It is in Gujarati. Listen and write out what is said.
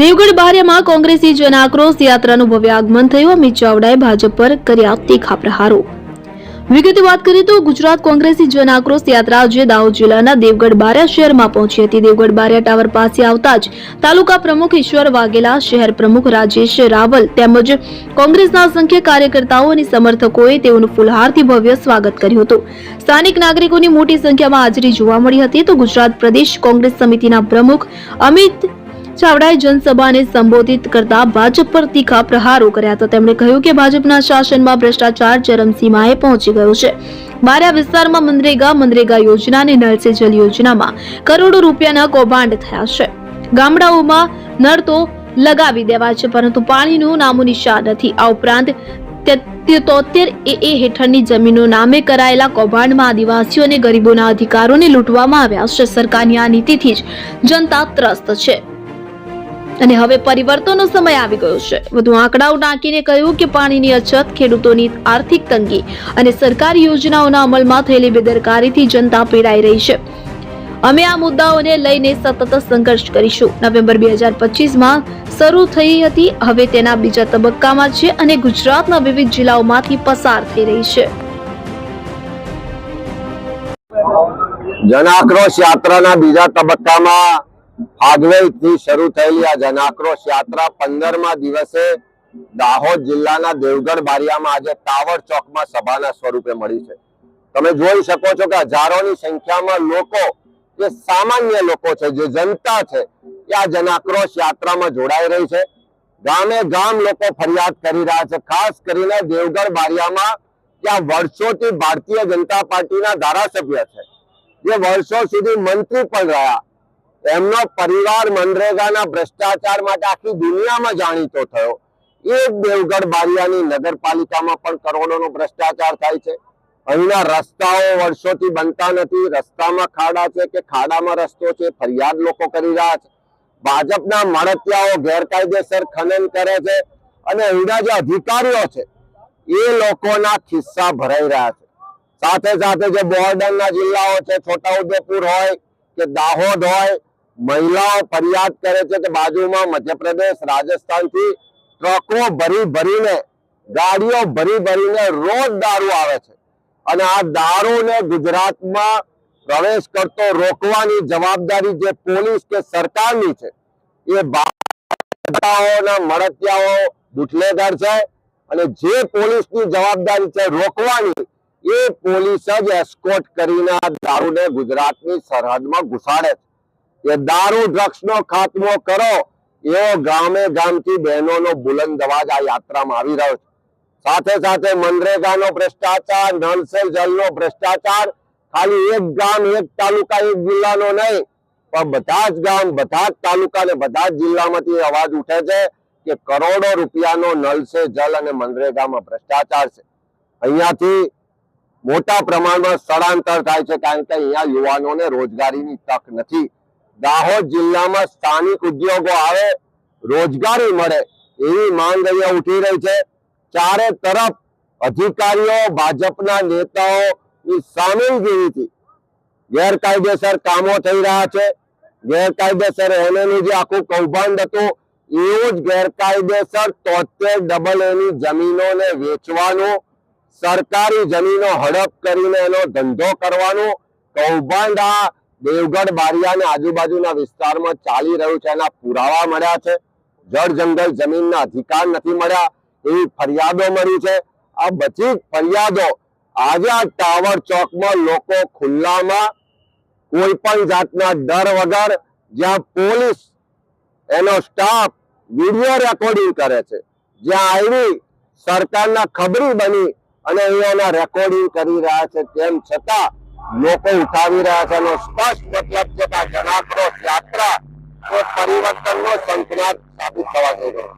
દેવગઢ બારિયામાં કોંગ્રેસી જન આક્રોશ યાત્રાનું ભવ્ય આગમન થયું. અમિત ચાવડાએ ભાજપ પર કર્યા તીખા પ્રહારો. વિગતે વાત કરીએ તો ગુજરાત કોંગ્રેસી જન આક્રોશ યાત્રા આજે દાહોદ જિલ્લાના દેવગઢ બારિયા શહેરમાં પહોંચી હતી. દેવગઢ બારિયા ટાવર પાસે આવતા જ તાલુકા પ્રમુખ ઈશ્વર વાઘેલા, શહેર પ્રમુખ રાજેશ રાવલ તેમજ કોંગ્રેસના અસંખ્ય કાર્યકર્તાઓ અને સમર્થકોએ તેઓનું ફુલહારથી ભવ્ય સ્વાગત કર્યું હતું. સ્થાનિક નાગરિકોની મોટી સંખ્યામાં હાજરી જોવા મળી હતી. તો ગુજરાત પ્રદેશ કોંગ્રેસ સમિતિના પ્રમુખ અમિત ચાવડાએ જનસભાને સંબોધિત કરતા ભાજપ પર તીખા પ્રહારો કર્યા હતા. તેમણે કહ્યું કે ભાજપના શાસનમાં ભ્રષ્ટાચાર ચરમસીમાએ પહોંચી ગયો છે. મારા વિસ્તારમાં મનરેગા મનરેગા યોજના અને નળ જલ યોજનામાં કરોડો રૂપિયાના કૌભાંડ થયા છે. ગામડાઓમાં નળ તો લગાવી દેવા છે, પરંતુ પાણીનું નામો નિશાન નથી. આ ઉપરાંત તોતેર એ હેઠળની જમીનો નામે કરાયેલા કૌભાંડમાં આદિવાસીઓ અને ગરીબોના અધિકારોને લૂંટવામાં આવ્યા છે. સરકારની આ નીતિથી જ જનતા ત્રસ્ત છે. અને હવે પરિવર્તનનો સમય આવી ગયો છે. વધુ આંકડાઓ ટાંકીને કહ્યું કે પાણીની અછત, ખેડૂતોની આર્થિક તંગી અને સરકારી યોજનાઓના અમલમાં થયેલી બેદરકારીથી જનતા પીડાઈ રહી છે. અમે આ મુદ્દાઓને લઈને સતત સંઘર્ષ કરીશું. નવેમ્બર બે હજાર પચીસમાં શરૂ થઈ હતી. હવે તેના બીજા તબક્કામાં છે અને ગુજરાતના વિવિધ જિલ્લાઓમાંથી પસાર થઈ રહી છે. જનાક્રોશ યાત્રાના બીજા તબક્કામાં ફાગવેલથી શરૂ થયેલી આ જનાક્રોશ યાત્રા પંદરમા દિવસે દાહોદ જિલ્લાના દેવગઢ બારિયામાં આજે ટાવર ચોકમાં સભાના સ્વરૂપે મળી છે. તમે જોઈ શકો છો કે હજારોની સંખ્યામાં લોકો જે સામાન્ય લોકો છે, જે જનતા છે, એ આ જનાક્રોશ યાત્રામાં જોડાઈ રહી છે. ગામે ગામ લોકો ફરિયાદ કરી રહ્યા છે, ખાસ કરીને દેવગઢ બારિયામાં ત્યાં વર્ષોથી ભારતીય જનતા પાર્ટીના ધારાસભ્ય છે. જે વર્ષો સુધી મંત્રી પણ રહ્યા. એમનો પરિવાર મનરેગાના ભ્રષ્ટાચાર માટે આખી દુનિયામાં જાણીતો થયો. એ જ દેવગઢ બારિયાની નગરપાલિકામાં પણ કરોડોનો ભ્રષ્ટાચાર થાય છે. અહીંના રસ્તાઓ વર્ષોથી બનતા નથી. રસ્તામાં ખાડા છે કે ખાડામાં રસ્તો છે, ફરિયાદ લોકો કરી રહ્યા છે. ભાજપના મળતિયાઓ ગેરકાયદેસર ખનન કરે છે અને અહીંના જે અધિકારીઓ છે, એ લોકોના ખિસ્સા ભરાઈ રહ્યા છે. સાથે સાથે જે બોર્ડરના જિલ્લાઓ છે, છોટાઉદેપુર હોય કે દાહોદ હોય મહિલાઓ ફરિયાદ કરે છે કે બાજુમાં મધ્યપ્રદેશ, રાજસ્થાનથી ટ્રકો ભરી ભરીને, ગાડીઓ ભરી ભરીને રોજ દારૂ આવે છે. અને આ દારૂને ગુજરાતમાં પ્રવેશ કરતો રોકવાની જવાબદારી જે પોલીસ કે સરકારની છે, એ બાળાઓના મળતિયાઓ બુટલેગર છે. અને જે પોલીસની જવાબદારી છે રોકવાની, એ પોલીસ જ એસ્કોટ કરીને આ દારૂને ગુજરાતની સરહદમાં ઘુસાડે છે. એ દારૂ ડ્રગ્સનો ખાત્મો કરો. એવો ગામે ગામથી બહેનોનો બુલંદ અવાજ આ યાત્રામાં આવી રહ્યો છે. સાથે સાથે મનરેગાનો ભ્રષ્ટાચાર નળ સે જલનો ભ્રષ્ટાચાર, ખાલી એક ગામ, એક તાલુકા, એક જિલ્લાનો નહીં, પણ બધા જ ગામ, બધા જ તાલુકા ને બધા જ જિલ્લામાંથી અવાજ ઉઠે છે કે કરોડો રૂપિયાનો નળ સે જલ અને મનરેગામાં ભ્રષ્ટાચાર છે. અહીંયાથી મોટા પ્રમાણમાં સ્થળાંતર થાય છે, કારણ કે અહીંયા યુવાનોને રોજગારીની તક નથી. દાહોદ જિલ્લામાં સ્થાનિક ઉદ્યોગો આવે, રોજગારી મળે એવી માંગ અહીંયા ઉઠી રહી છે. ચારે તરફ અધિકારીઓ, ભાજપના નેતાઓની સામેલગીરીથી ગેરકાયદેસર કામો થઈ રહ્યા છે. ગેરકાયદેસર એનું જે આખું કૌભાંડ હતું, એવું જ ગેરકાયદેસર તોતેર ડબલ એની જમીનોને વેચવાનું, સરકારી જમીનો હડપ કરીને એનો ધંધો કરવાનો, કૌભાંડ આ દેવગઢ બારિયા અને આજુબાજુના વિસ્તારમાં ચાલી રહ્યું છે. એના પુરાવા મળ્યા છે. જળ જંગલ જમીનના અધિકાર નથી મળ્યા એવી ફરિયાદો મળી છે. આ બધી ફરિયાદો આજે આ ટાવર ચોકમાં લોકો ખુલ્લામાં કોઈ પણ જાતના ડર વગર જ્યાં પોલીસ એનો સ્ટાફ વીડિયો રેકોર્ડિંગ કરે છે. જ્યાં આવી સરકારના ખબરી બની અને અહીંયાના રેકોર્ડિંગ કરી રહ્યા છે. તેમ છતાં લોકો ઉઠાવી રહ્યા છે એનો સ્પષ્ટ મતલબ છે કે આ જનાક્રોશ યાત્રા એ પરિવર્તનનો શંખનાદ સાબિત થવા જઈ રહ્યો